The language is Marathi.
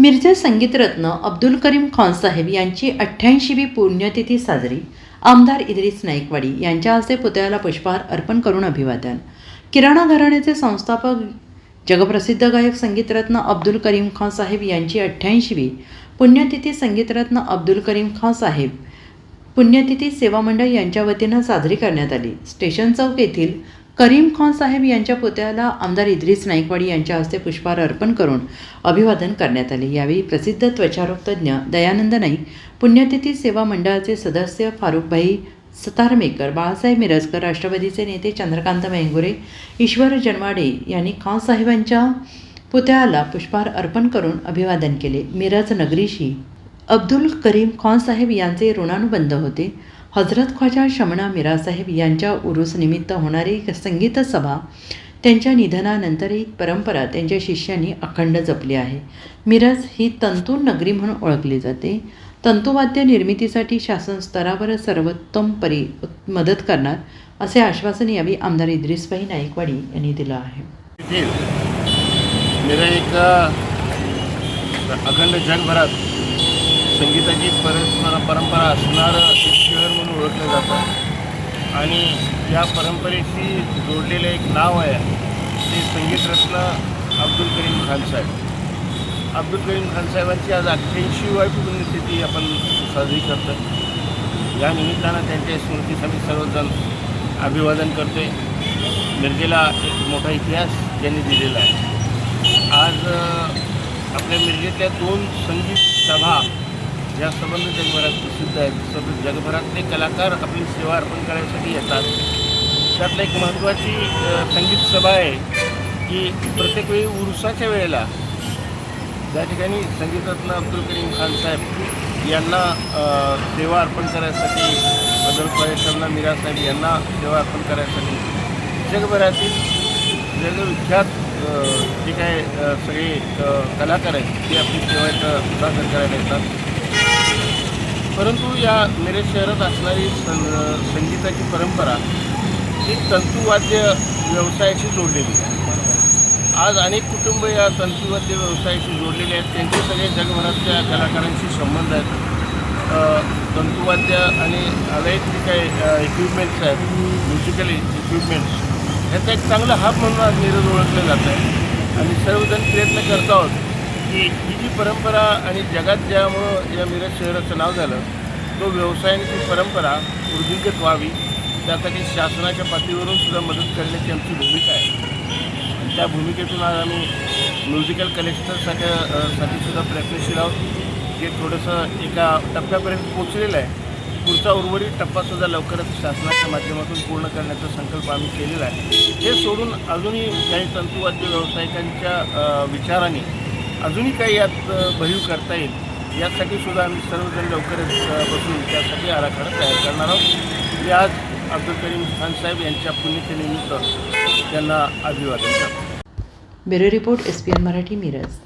मिर्झा संगीतरत्न अब्दुल करीम खान साहेब यांची अठ्ठ्याऐंशीवी पुण्यतिथी साजरी. आमदार इद्रिस नाईकवाडी यांच्या हस्ते पुतळ्याला पुष्पहार अर्पण करून अभिवादन. किराणा घराण्याचे संस्थापक जगप्रसिद्ध गायक संगीतरत्न अब्दुल करीम खान साहेब यांची अठ्ठ्याऐंशीवी पुण्यतिथी संगीतरत्न अब्दुल करीम खान साहेब पुण्यतिथी सेवा मंडळ यांच्या वतीनं साजरी करण्यात आली. स्टेशन चौक येथील करीम खान साहेब यांच्या पुतळ्याला आमदार इद्रिस नाईकवाडी यांच्या हस्ते पुष्पहार अर्पण करून अभिवादन करण्यात आले. यावेळी प्रसिद्ध त्वचारोग तज्ज्ञ दयानंद नाईक पुण्यतिथी सेवा मंडळाचे सदस्य फारुखभाई सतारमेकर बाळासाहेब मिरजकर राष्ट्रवादीचे नेते चंद्रकांत मेंगुरे ईश्वर जनवाडे यांनी खान साहेबांच्या पुतळ्याला पुष्पहार अर्पण करून अभिवादन केले. मिरज नगरीशी अब्दुल करीम खान साहेब यांचे ऋणानुबंध होते. हजरत ख्वाजा शमणा मिरासाहेब यांच्या उरूस निमित्त होणारी संगीत सभा त्यांच्या निधनानंतर ही परंपरा त्यांच्या शिष्यांनी अखंड जपली आहे. मिरज ही तंतू नगरी म्हणून ओळखली जाते. तंतुवाद्य निर्मितीसाठी शासन स्तरावर सर्वोत्तम परी मदत करणार असे आश्वासन यावेळी आमदार इद्रिसबाई नाईकवाडी यांनी दिलं आहे. येथील एक अखंड जगभरात संगीताची परंपरा असणारं ओळखलं जातं. आणि या परंपरेशी जोडलेलं एक नाव आहे ते संगीतरत्न अब्दुल करीम खान साहेब. अब्दुल करीम खान साहेबांची आज अठ्ठ्याऐंशीवाय पुण्यतिथी आपण साजरी करतो या निमित्तानं त्यांच्या स्मृतीसाठी आम्ही सर्वजण अभिवादन करतोय. मिरजेला एक मोठा इतिहास त्यांनी दिलेला आहे. आज आपल्या मिरजेतल्या दोन संगीत सभा या संबंध जगभरात प्रसिद्ध आहेत. सतत जगभरातले कलाकार आपली सेवा अर्पण करण्यासाठी येतात. त्यातलं एक महत्त्वाची संगीत सभा आहे की प्रत्येक वेळी उरुसाच्या वेळेला ज्या ठिकाणी संगीतरत्न अब्दुल करीम खान साहेब यांना सेवा अर्पण करायसाठी बदल परेशांना मीरा साहेब यांना सेवा अर्पण करायसाठी जगभरातील जगविख्यात जे काय सगळे कलाकार आहेत ते आपली सेवा इथं सादर करायला येतात. परंतु या मिरज शहरात असणारी सं संगीताची परंपरा ही तंतुवाद्य व्यवसायाशी जोडलेली आहे. आज अनेक कुटुंब या तंतुवाद्य व्यवसायाशी जोडलेले आहेत. त्यांचे सगळे जगभरातल्या कलाकारांशी संबंध आहेत. तंतुवाद्य आणि अवैध जे काही इक्विपमेंट्स आहेत म्युझिकल इक्विपमेंट्स ह्याचा एक चांगला हब म्हणून आज मिरज ओळखलं जात आहे आणि सर्वजण प्रयत्न करत आहोत की ही जी परंपरा आणि जगात ज्यामुळं या मिरज शहराचं नाव झालं तो व्यवसायांची परंपरा वृद्धिंगत व्हावी त्यासाठी शासनाच्या पातळीवरून सुद्धा मदत करण्याची आमची भूमिका आहे. त्या भूमिकेतून आज आम्ही म्युझिकल कलेक्टरसाठी अ, साठी सुद्धा प्रयत्नशील आहोत जे थोडंसं एका टप्प्यापर्यंत पोचलेलं आहे. पुढचा उर्वरित टप्पासुद्धा लवकरच शासनाच्या माध्यमातून पूर्ण करण्याचा संकल्प आम्ही केलेला आहे. हे सोडून अजूनही काही तंतुवाद्य व्यावसायिकांच्या विचाराने अजूनही काही यात भरीव करता येईल. यासाठी सुद्धा आम्ही सर्वजण लवकरच बसून त्यासाठी आराखडा तयार करणार आहोत. मी आज अब्दुल करीम खान साहेब यांच्या पुण्यतिनिमित्त त्यांना अभिवादन करतो. Bureau report S P N Marathi Miraj.